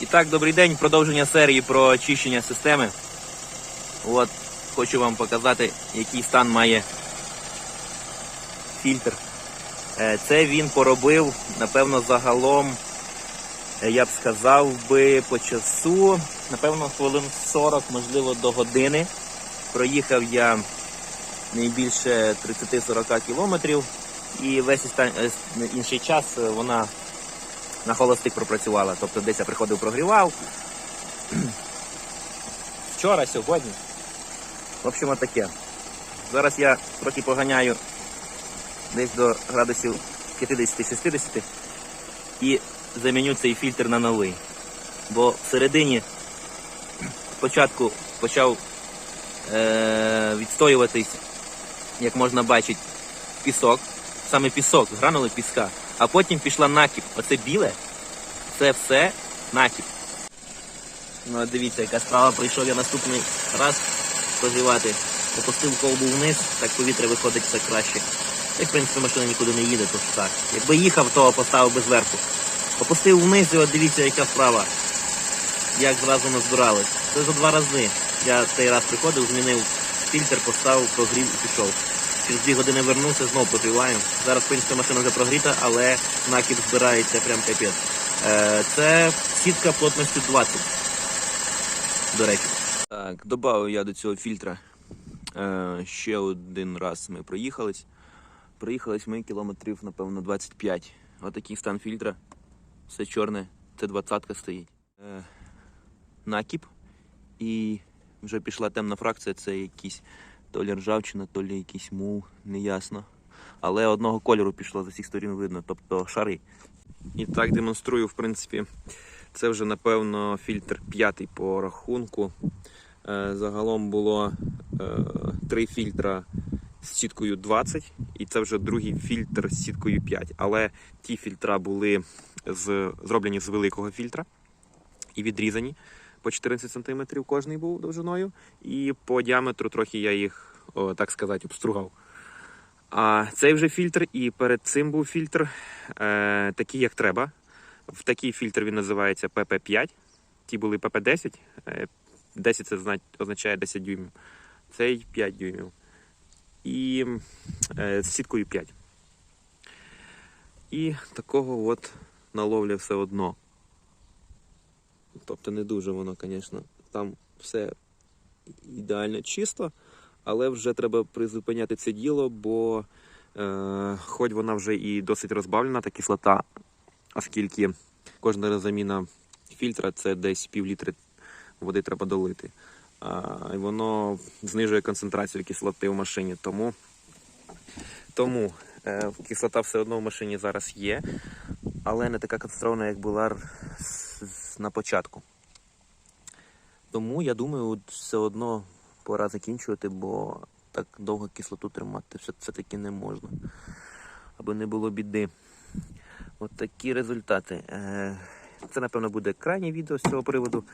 І так, добрий день. Продовження серії про очищення системи. От, хочу вам показати, який стан має фільтр. Е, Це він поробив, напевно, загалом, е, я б сказав би, по часу, напевно, хвилин 40, можливо, до години. Проїхав я не більше 30-40 кілометрів. І весь е, інший час вона на холостик пропрацювала. Тобто десь я приходив, прогрівав. Вчора, сьогодні. В общем, таке. Зараз я трохи поганяю десь до градусів 50-60 і заміню цей фільтр на новий. Бо всередині спочатку почав е- відстоюватись, як можна бачити, пісок, саме пісок, гранули піска, а потім пішла накіп. Оце біле, це все накіп. Ну, дивіться, яка справа прийшов я наступний раз прогрівати. Опустив колбу вниз, так повітря виходить все краще. Й, в принципі, машина нікуди не їде, то так. Якби їхав, то поставив би зверху. Опустив вниз і от дивіться, яка справа. Як зразу назбирали. Це за два рази. Я цей раз приходив, змінив фільтр, поставив, прогрів і пішов. Через дві години вернувся, знову прогріваю. Зараз, в принципі, машина вже прогріта, але накид збирається прям капець. Е, Це сітка плотністю 20. До речі. Так, додав я до цього фільтра. Е, ще один раз ми проїхались. Проїхались ми кілометрів, напевно, 25. Отакий стан фільтра. Все чорне, це 20 стоїть. Е, накіп. І вже пішла темна фракція, це якийсь то лі ржавчина, то лі якийсь мул, неясно. Але одного кольору пішло з усіх сторін видно, тобто шари. І так демонструю, в принципі, це вже, напевно, фільтр п'ятий по рахунку. Е, Загалом було е, три фільтра з сіткою 20, і це вже другий фільтр з сіткою 5. Але ті фільтра були з, зроблені з великого фільтра і відрізані. По 14 см кожний був довжиною, і по діаметру трохи я їх, о, так сказати, обстругав. А цей вже фільтр, і перед цим був фільтр е, такий, як треба. В такий фільтр він називається PP5. Ті були PP10. Е, 10 це означає 10 дюймів. Цей 5 дюймів. І е, з сіткою 5. І такого от наловля все одно. Тобто не дуже воно, звісно, там все ідеально чисто, але вже треба призупиняти це діло, бо е, хоч вона вже і досить розбавлена, та кислота, оскільки кожна заміна фільтра це десь пів літри води треба долити. І воно знижує концентрацію кислоти в машині. Тому, тому е, кислота все одно в машині зараз є, але не така концентрована, як була на початку. Тому я думаю, все одно пора закінчувати, бо так довго кислоту тримати все- все-таки не можна, аби не було біди. От такі результати. Е, Це, напевно, буде крайнє відео з цього приводу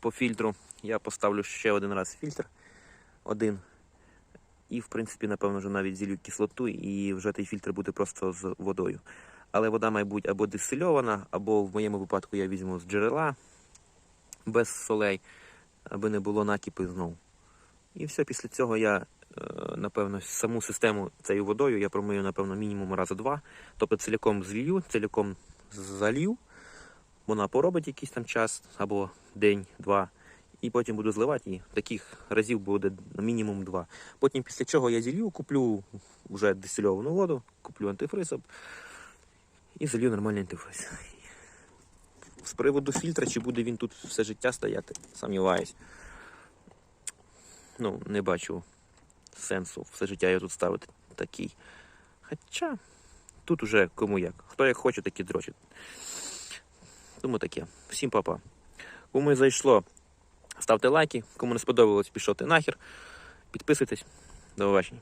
по фільтру. Я поставлю ще один раз фільтр. Один. І, в принципі, напевно, вже навіть зілью кислоту, і вже той фільтр буде просто з водою. Але вода має бути або дистильована, або в моєму випадку я візьму з джерела без солей, аби не було накипи знову. І все, після цього я, е, напевно, саму систему цією водою я промию, напевно, мінімум рази два. Тобто ціляком злію, ціляком залью, вона поробить якийсь там час або день-два. І потім буду зливати і таких разів буде мінімум два. Потім після чого я зілью, куплю вже дистильовану воду, куплю антифриз і залью нормальний антифриз. З приводу фільтра, чи буде він тут все життя стояти, сумніваюсь. Ну, не бачу сенсу все життя його тут ставити такий. Хоча тут уже кому як. Хто як хоче, так і дрочить. Тому таке. Всім папа. Кому зайшло, ставте лайки. Кому не сподобалось, пішов ти нахер. Підписуйтесь. До побачення.